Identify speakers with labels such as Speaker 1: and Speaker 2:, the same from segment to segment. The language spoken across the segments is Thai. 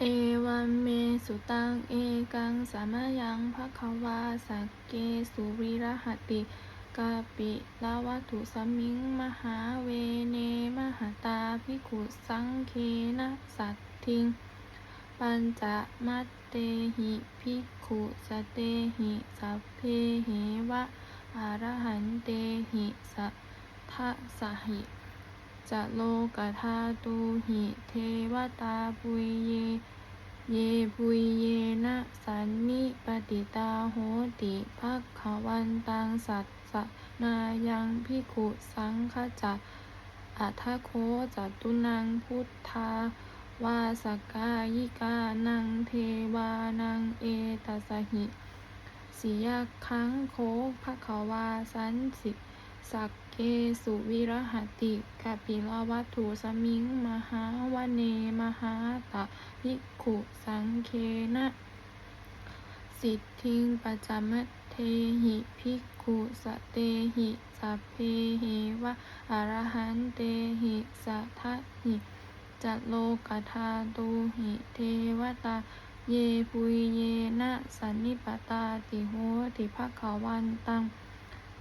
Speaker 1: เอวันเมสุตัง เอกังสามะยังภะคะวาสักเกสุวิรหติกาปิลาวัตถุสมิงมหาเวเนมหาตาภิกขุสังเคนะสัตทิง ปัญจมัตเตหิภิกขุสเตหิสัพเพเหวะอรหันเตหิสัทธสหิ จะโลกธาตุหิเทวตาปุยเย เยปุยเยนะสันนิปติตาโหติภักขวันตังสัตสนายังพิขุสังขจักอัทโคจัตุนังพุทธาวาสกายิกานังเทวานังเอตสหิสิยคังโคภควาสันสิสัก เกสุวิรหติกาปิลวัตถุสมิง มหาวเน มหาตะภิกขุสังเคนะ สิทธิงปัจจมัตเทหิภิกขุสเตหิสัพเพเหวะอรหันเตหิสัทหิจัตโลกธาตุหิเทวตาเยปุยเยนะสันนิปตาติโหติภควันตัง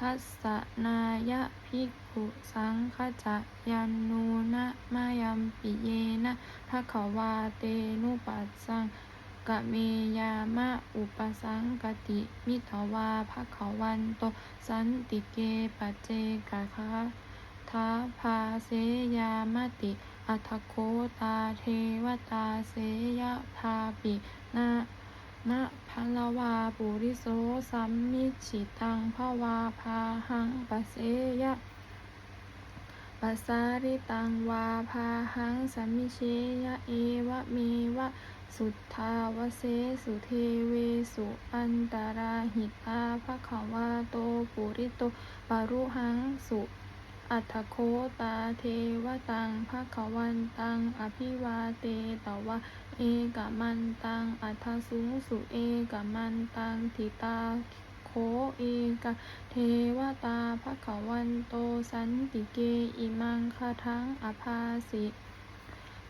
Speaker 1: ทัสสนายะภิกขุสังขจะยันนูนะมายัมปิเยนะภควาเตนุปัสสังกะเมยามะอุปสังกติมิถวาภควันโตสันติเกปเจกะคะทาภาเสยามติอัทโคตาเทวตาเสยทาปินะ มะพลวาปุริโสสัมมิชิตังภวาพาหังปะเสยะปัสสาริตังวาพาหังสัมมิเชยะเอวะเมวะสุทธาวเสสุเทเวสุอันตราหิตาภควาโตปุริโตปารุหังสุอัตโคตาเทวตังภควันตังอภิวาเตตวะ เอกมันตัง อัทสุงสุเอกมันตังทิตาโคเอกเทวตาภควันโตสันติเกอิมังคทังอภาสิ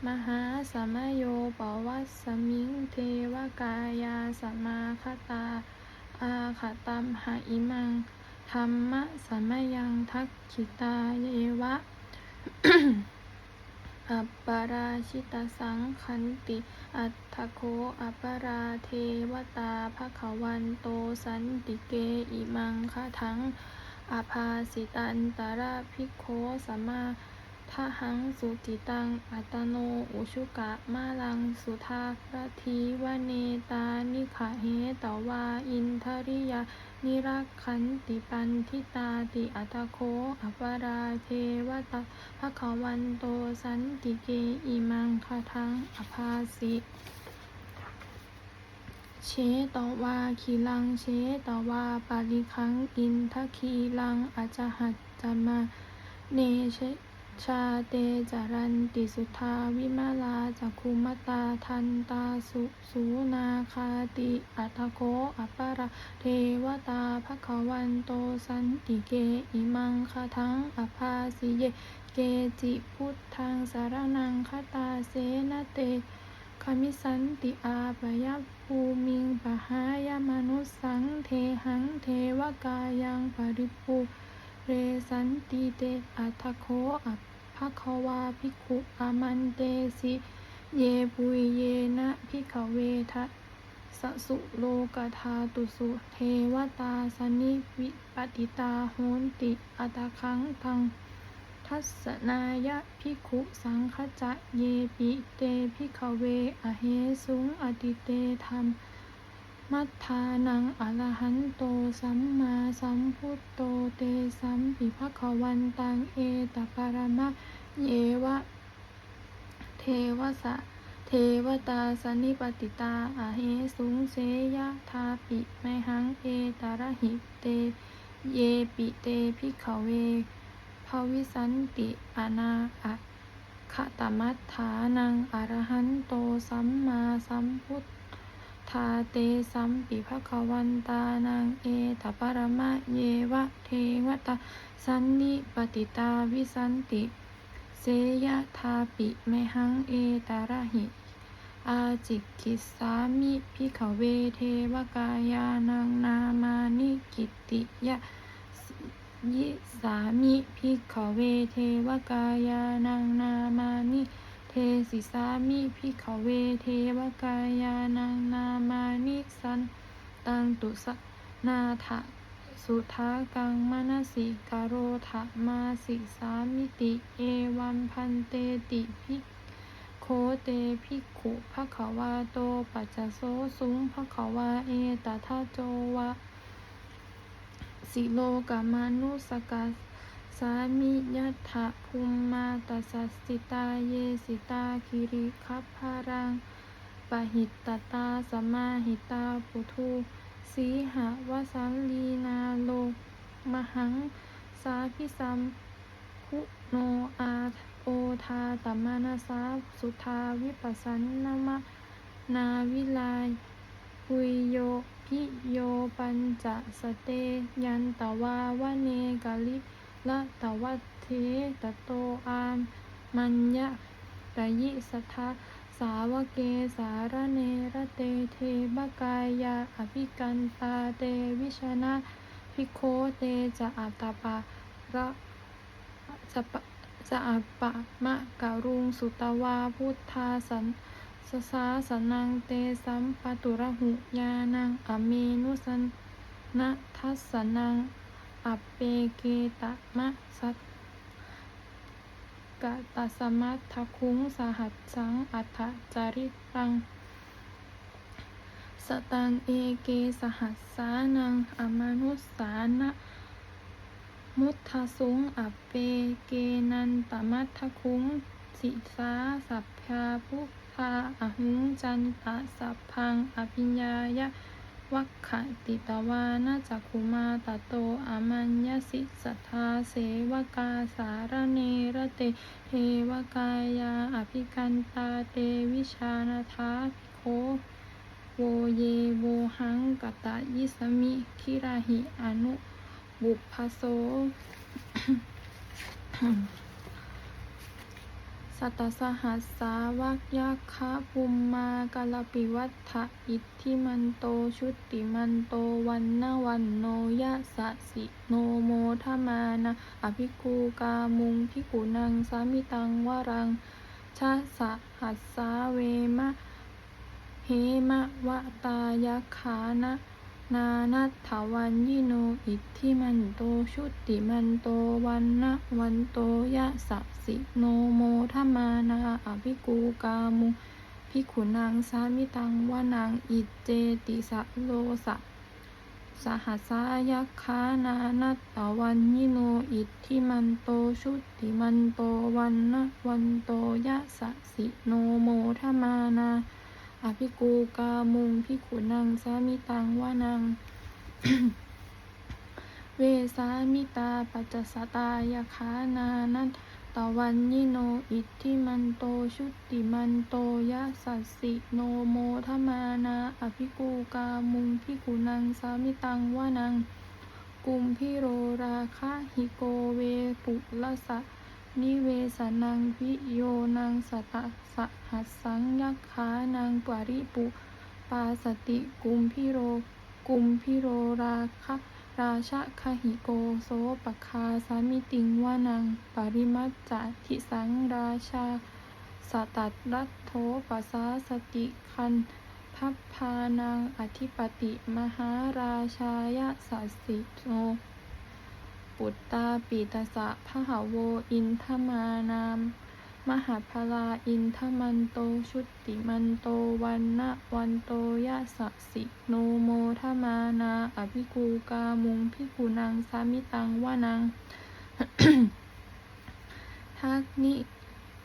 Speaker 1: มหาสมโยปวัสสมิงเทวกายาสมาคตา อาคตัมหะอิมังธรรมะสมยังทักขิตาเยวะ อัปปาราชิตสังคันติ อัตถโคอัปปาราเทวตาภควันโตสันติเกอิมังคะทังอาภาสิตันตระภิกโขสมมาทหังสุติตัง อัตโน อุชุกะ มาลัง สุทาระทีวเนตานิขะเหตวา อินทริยา นิรักขันติปันทิตาติอัตโคอัปปาราเทวตาภควันโตสันติเกอิมังคะทังอภาสิเชตวาคีลังเชตวาปาริคังอินทคีลังอาจหัตจมาเนเช ชาเตจารันติสุทาวิมาลาจักคุมตาทันตาสุสูนาคาติอัตโกอัปปาระเทวตาภควันโตสันติเกอิมังคทังอภาสิเยเกจิพุทธังสารนังคตาเสนเตคามิสันติอาปยภูมิงปหายมนุสังเทหังเทวกายังปริภู สันติเตอัทโคอัปภควาภิกขุอามันเตสิ เยปุยเยนะภิกขเวทะสสุโลกธาตุสุเทวตาสนิวิปติตาโหนติอัตคังทัง ทัสสนายะภิกขุสังคจะเยปิเตภิกขเวอเหสุงอติเตธรรม มัทธานังอรหันโตสัมมาสัมพุทโตเตสัมปิภควันตังเอตปรมะเยวะ เทวสะเทวตาสนิปติตาอาเหสุงเสยะทาปิไมหังเอตาระหิเต เยปิเตภิกขเวภวิสันติอนาอะขตมัฏฐานังอรหันโตสัมมาสัมพุทธ ทาเตสัมปิภควันตานังเอตปรมะเยวะเทวตาสันนิปติตาวิสันติ เสยะทาปิไมหังเอตาระหิ อาจิกิสามิพิขเวเทวกายานังนามานิกิติยะยิสามิพิขเวเทวกายานังนามา สิสามิพิขเวเทวกายานังนามานิสันตังตุสนาถะสุทากังมนสิกโรธะมาสิสามิติเอวัมพันเตติภิโคเตภิขุภะคะวาโตปัจจโสสุงภะคะวาเอตทาโจวะสิโลกามานุสกัส สามิยัตถะภูมมาตัสสิตาเยสิตาคิริคัพารังปะหิตตตาสมาหิตาปุทุสีหวสังลีนาโลมหัง สาพิสัมคุโนอาโอทาตมานาสาสุทาวิปัสสนนมะนาวิลายปุยโยพิโยปัญจสเตยันตวาวเนกาลิ ละตวัตเทตโตอามมัญญะกะยิสัทธาสาวเกสารเนระเตเทบกายาอภิกันตาเตวิชนะพิโคเตจะอัตตปะระจะปะจะอัปปะมะการุงสุตวาพุทธาสันสสาสนังเตสัมปตุระหุยานังอเมนุสันนะทัสสนัง อเปเกตะมะสัตกะตสมัตทคุงสหัสสังอัฏฐจาริตัง สตังเอเกสหัสสานังอมนุสสานะมุทสุงอัปเปเกนันตมัทคุงสิสาสัพพาพุทธาอหุงจันตสัพพังอภิญญายะ วัคขติตวานาจักขุมาตโตอามัญญสิสัทธาเสวกาสารเนระเตเทวกายาอภิกันตาเตวิชานาทาภิโคโวเยโวหังกตะยิสมิคิราหิอนุบุพพโส สัตสหัสสาวักยักคะภูมมากาลปิวัฏฐะอิทธิมันโตชุติมันโตวันนวันโนยะสะสิโนโมทมานะอภิกูกามุงพิกุนังสามิตังวรังชะสหัสสาเวมะ เหมะวะตายะขานะ นานัตถวันยิโนอิทธิมันโตชุติมันโตวันนะวันโตยะสะสิโนโมทมานาอภิกูกามุพิขุนังสามิตังวานังอิเจติสะโลสะสหัสายคานานัตตวันยิโนอิทธิมันโตชุติมันโตวันนะวันโตยะสะสิโนโมทมานา อภิกูกามุงพิขุนังสามิตังวานัง เวสามิตาปัจจสตายาคานานัตตวันยิโนอิทธิมันโตชุติมันโตยะสัสสิโนโมทมานาอภิกูกามุงพิขุนังสามิตังวานัง กุมพิโรราคะหิโกเวปุละสะ นิเวสนังวิโยนังสตะสหัสสังยักขานังปริปุปาสติกุมพิโร กุมพิโรราคะราชะคหิโกโสปคาสามิติงวานังปริมัจจทิสังราชาสตัดรัตโธปัสสาสติคันทัพพานังอธิปติมหาราชายะสัสสิโน ปุตตาปีตสะพะหโวอินทมานาม มหาพลาอินทมันโตชุติมันโตวันนะวันโตยะสะสิโนโมทมานาอภิกูกามุงพิกุนังสามิตังวานังทักนิ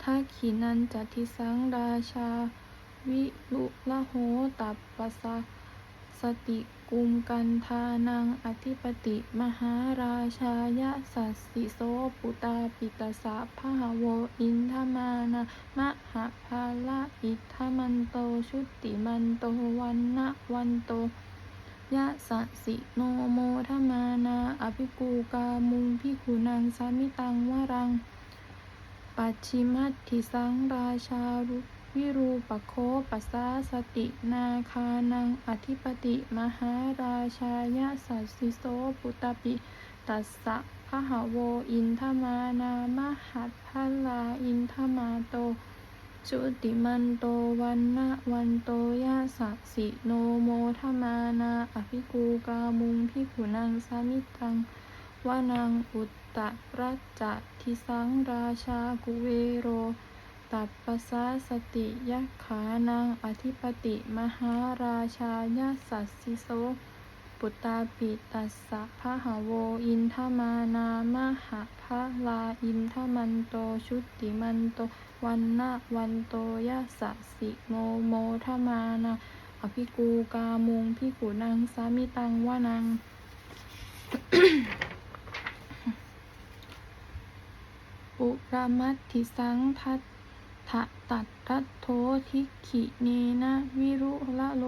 Speaker 1: ทักขินันจตติสังราชา วิลุละโหตัปปะสะสติ กุมกันทานังอธิปติมหาราชายะสัสสิโสปุตาปิตสะพะหโวอินทมานามะหะพาละอิทธมันโตชุติมันโตวันนะวันโตยะสัสสิโนโมทมานาอภิกูกามุงพิขุนังสามิตังวรัง ปัจฉิมัตถิสังราชารุ วิรูปโคปัสสาสตินาคานังอธิปติ มหาราชายะสัสสิโสปุตตปิตัสสะพะหะโวอินทมานามหัตพลาอินทมาโตชุติมันโตวันนะวันโตยะสะสิโนโมทมานาอภิกูกามุงพิขุนังสามิตังวานังอุตตรัจจะทิสังราชากุเวโร ตัปปสาสติยักขานังอธิปติมหาราชายะสัสสิโสปุตตาปิตัสสะพะหะโวอินทมานามหะพะลาอินทมันโตชุติมันโตวันนะวันโตยะสะสิโนโมทมานาอภิกูกามุงพิกุนังสามิตังวานังปุรามัตถิสังทัต ถะตัดรัตโททิขิเนนะวิรุละโล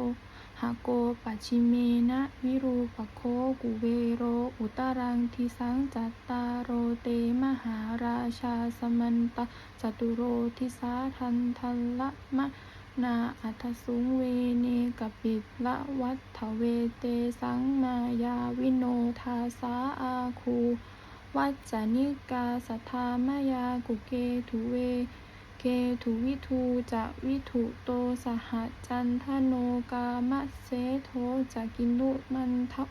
Speaker 1: หะโกปัจฉิเมนะวิรูปโคกุเวโร อุตรังทิสังจัตตาโรเตมหาราชาสมันตจตุโรทิสาทันทัลละมะนาอัทสุงเวเนกปิดละวัฏเวเตสังมายาวิโนทาสาอาคู วัจจานิกาสัทธามายากุเกทุเว เกทุวิทูจะวิถุโตสหจันทโนกามะเสโทจะกินุมันทะ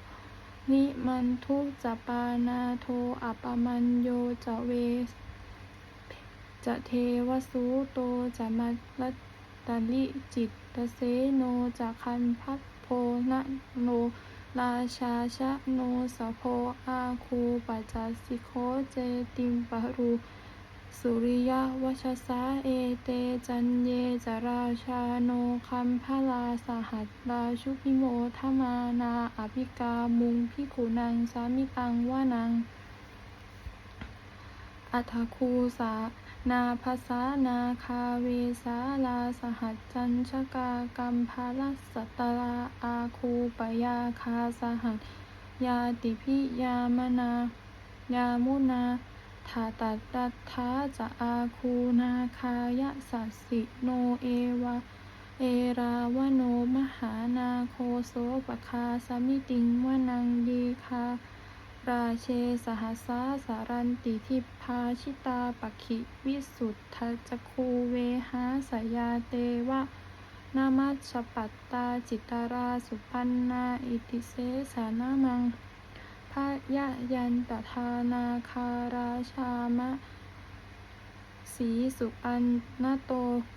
Speaker 1: นิมันทุจะปานาโทอัปมัญโยจะเวจะเทวสูโตจะมัตลตลิจิตตเสโนจะคันพัทโพนะโนราชาชะโนสะโพอาคูปัจจสิโคเจติมปรู สุริยวชสาเอเตจันเยจราชาโนคัมพลาสหัสราชุพิโมทมานาอภิกามุงพิขุนังสามิตังวานัง อัฏฐคูสานาภาษานาคาเวสาลาสหัสจันชกากัมพาลสัตตราอาคูปยาคาสหัสยาติพิยามนา ยามุนา ทาตัตตัทาจะอาคูนาคายะสัสสิโนเอวะเอราวโนมหานาโคโสปคาสมิติงวนังดีคาราเชสหัสสาสารันติทิพาชิตาปคิวิสุทธจักคูเวหาสยาเตวะนามัชปัตตาจิตาราสุปันนาอิติเสสานามัง ยะยันตทานาคาราชามะสีสุปันนโต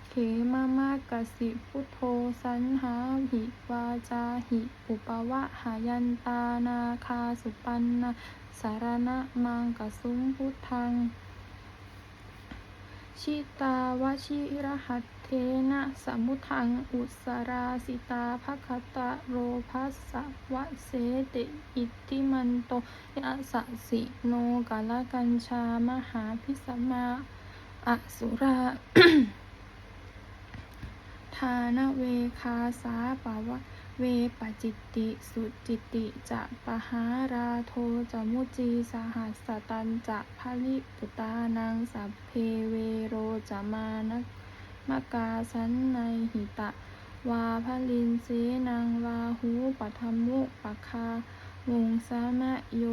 Speaker 1: เขมามากสิพุทโธสันหาหิวาจาหิอุปวะหายันตานาคาสุปันนาสารณะมังกสุมพุทธัง ชิตาวชิรหัต เทนะสมุทังอุสราสิตาภคตะโรภัสสะวะเสติอิทธิมันโตยะสะสิโนกาลกัญชามหาพิสมาอสุราทานเวคาสาปะวะเวปจิตติสุจิตติจะปะหาราโทจะมุจีสหัสตันจะพลิปุตานังสัพเพเวโรจะมานะ มกาสันในหิตะ วาพลินเสนังลาหูปัทมุปะคามงสามะโย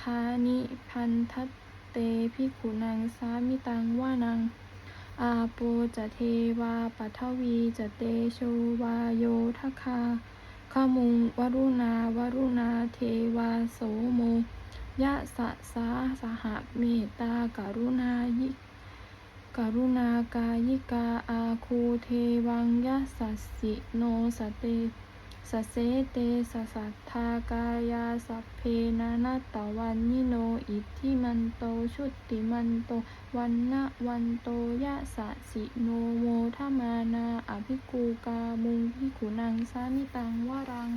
Speaker 1: ทานิพันทัตเตพิขุนังสามิตังวานัง อาโปจะเทวาปัทวีจะเตโชวาโยทคาขมุงวรุณาวรุณาเทวาโสโมยะสะสาสหเมตตากรุณายิ กรุณากายิกาอาคูเทวังยะสัสสิโนสเตสเสเตสสัทธากายาสัพเพนานัตตวันนิโนอิทธิมันโตชุติมันโตวันนะวันโตยะสะสิโนโมทมานาอภิกูกามุงพิขุนังสามิตังวารัง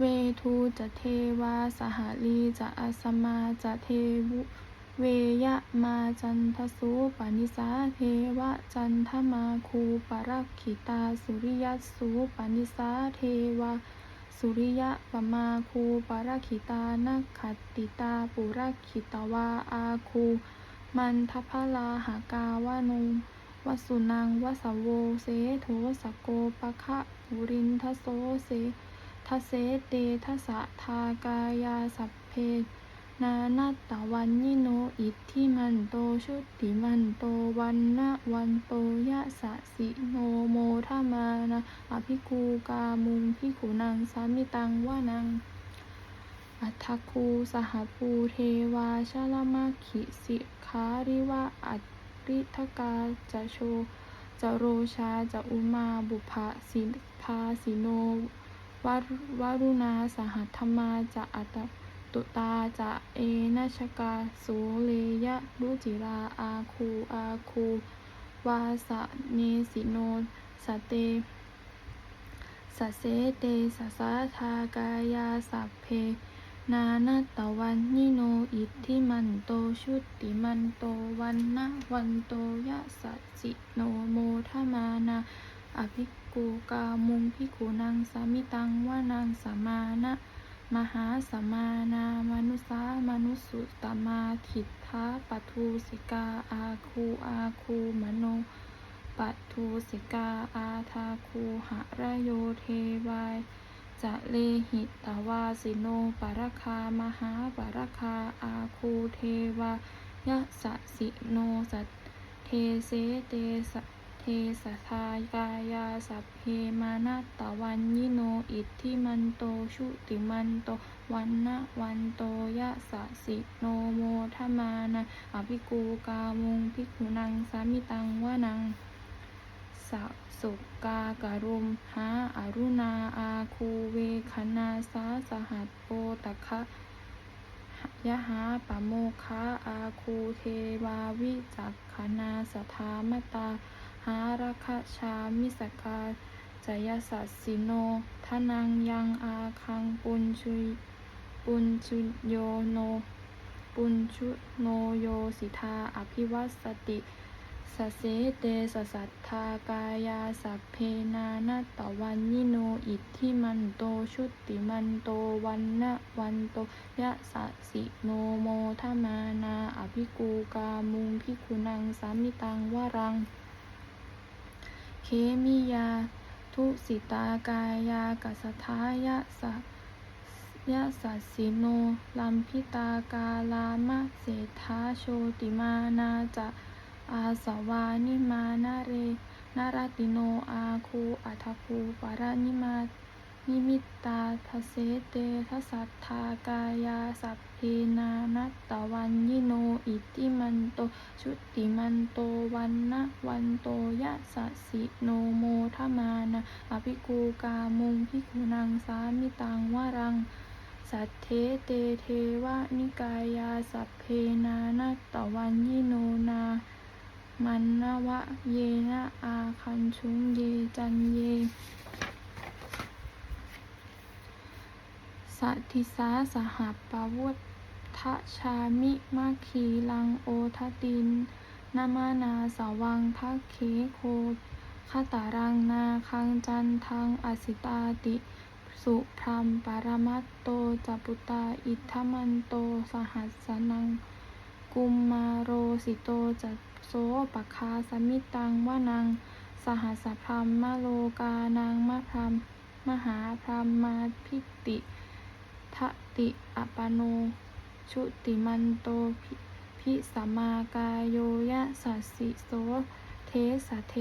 Speaker 1: เวทูจะเทวาสหลีจะอสมาจะเทวุเวยะมาจันทสูปนิสาเทวะจันทมาคูปรักขิตาสุริยสสูปนิสาเทวาสุริยะปมาคูปาราคิตานักขติตาปุราคิตวาอาคูมันทพลาหากาวานุวสุนังวสโวเสโทสโกปะคะปุรินทโสเส ทเสเตทสะทากายาสัพเพ นานัตวันยิโนอิทธิมันโตชุติมันโตวันนะวันโตยะสะสิโนโมทามานะอภิกูกามุงพิขุนังสามิตังวานังอัฏฐคูสหปูเทวาชลมะขิสิคาริวะอัตริทกาจะโชจะโรชาจะอุมาบุพะสิภาสิโน วรวรุณาสหัทธมาจะอัตตุตาจะเอนะชกาสุเลยะรุจิราอาคูอาคูวาสะเนสิโนสเตสเสเตสสาทากายาสัพเพ นานาตวันนิโนอิทธิมันโตชุติมันโตวันนะวันโตยะสัจจิโนโมทมานาอภิ กูกามุงพิกุนังสามิตังวานังสมานะมหาสมานามนุสามนุสุตมาทิฏฐาปัทูสิกาอาคูอาคูมโนปัทูสิกาอาทาคูหะระโยเทวายจะเลหิตวาสิโนปรคามหาปรคาอาคูเทวายะสะสิโนสัตเทเสเตสะ เทสะทากายาสัพเพมานัตตวันยิโนอิทธิมันโตชุติมันโตวันนะวันโตยะสะสิโนโมทมานะอภิกูกามุงพิกุนังสามิตังวานังสะสุกาการุมหาอารุณาอาคูเวคณาสาสหัสโปตคะยะหาปะโมคะอาคูเทวาวิจักขณาสทามตา หาราคชามิสกาจยสัสสิโนทนังยังอาคังปุญชุยปุญชุโยโน ปุญชุโนโยสิทาอภิวัสติสเสเตสสัทธากายาสัพเพนานาตวันยิโนอิทธิมันโตชุติมันโตวันนะวันโตยะสสิโนโมทมานาอภิกูกามุงพิคุนังสามิตังวรัง เคมิยา ทุสิตากายากัสทายะสะยะสัสสิโนลัมพิตากาลามะเศรษฐาโชติมานาจะอาสวานิมานาเรนารติโนอาคูอัทคูปารานิมา นิมิตตาทเสเตทสัทธากายาสัพเพนานัตตวันยิโนอิติมันโตชุติมันโตวันนะวันโตยะสสิโนโมทมานะอภิกูกามุงพิกุนังสามิตังวรัง สัทเทเตเทวะนิกายาสัพเพนานัตตวันยิโนนามันนวะเยนะอาคันชุงเยจันเย สัทธิสาสหปวุฒทะชามิมาคีลังโอทติน นามานาสวังทักเคโคคตารังนาคังจันทังอสิตาติ สุพรมปารมัตโตจัปุตตาอิทมันโตสหัสสนัง กุมมาโรสิโตจัโสปะคาสมิตังวานัง สหัสพรมมโลกานางมะพรมมหาพรมมาพิติ ทติอปโน ชุติมันโตพิพิสัมมากายโยยะสัสสิโส เทสะเท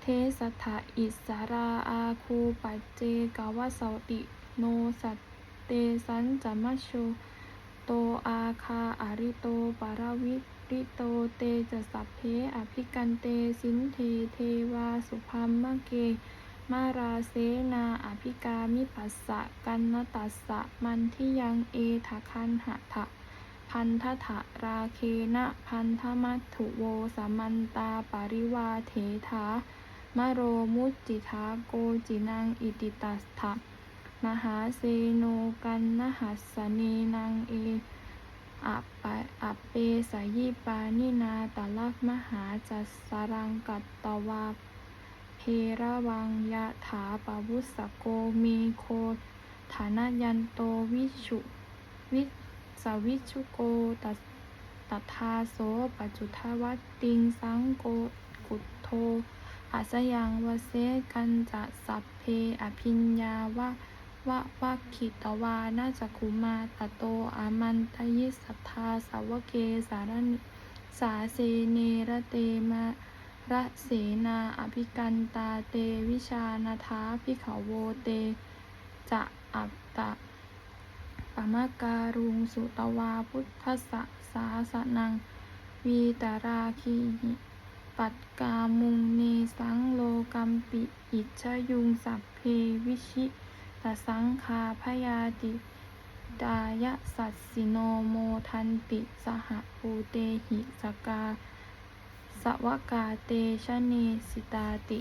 Speaker 1: เทสัทธะอิสาราอาคูปัจเจกาวสาติโนสัตเตสันจมมชโชโตอาคาอาริโตปาราวิริโตเตจะสัพเพอภิกันเตสินเทเทวาสุพัมมะเก มาราเสนาอภิกามิปัสสะกันนตัสสะมันที่ยังเอทะคันหะทะพันธะทะราเคนะพันธมัตถุโวสามันตาปาริวาเถถามโรมุจจิทาโกจินังอิติตัสถะมหาเซโนกันนหัสสเนนังเออัปปะอัปเปสยิปานินาตลักมหาจัสสรังกัตตวา เพระวังยะถาปวุสสโกเมโคฐานายันโตวิชุวิสวิชุโกตัตัทาโสปัจจุทวัตติงสังโกกุทโทอาสยังวเสกันจะสัพเพอภิญญาวะวะวะขิตวานาจักขุมาตโตอามันตยิสัทธาสาวเกสารนิสาเสเนระเตมะ ระเสนาอภิกันตาเตวิชานาทาพิขาโวเต จะอัตตะปมะการุงสุตวาพุทธสสะสาสนัง วีตาราคีปัตกามุงเนสังโลกัมปิอิชยุงสัพเพวิชิตสังคาพยาติดายะสัสสิโนโมทันติสหปูเตหิสกา สวกาเตชะเนสิตาติ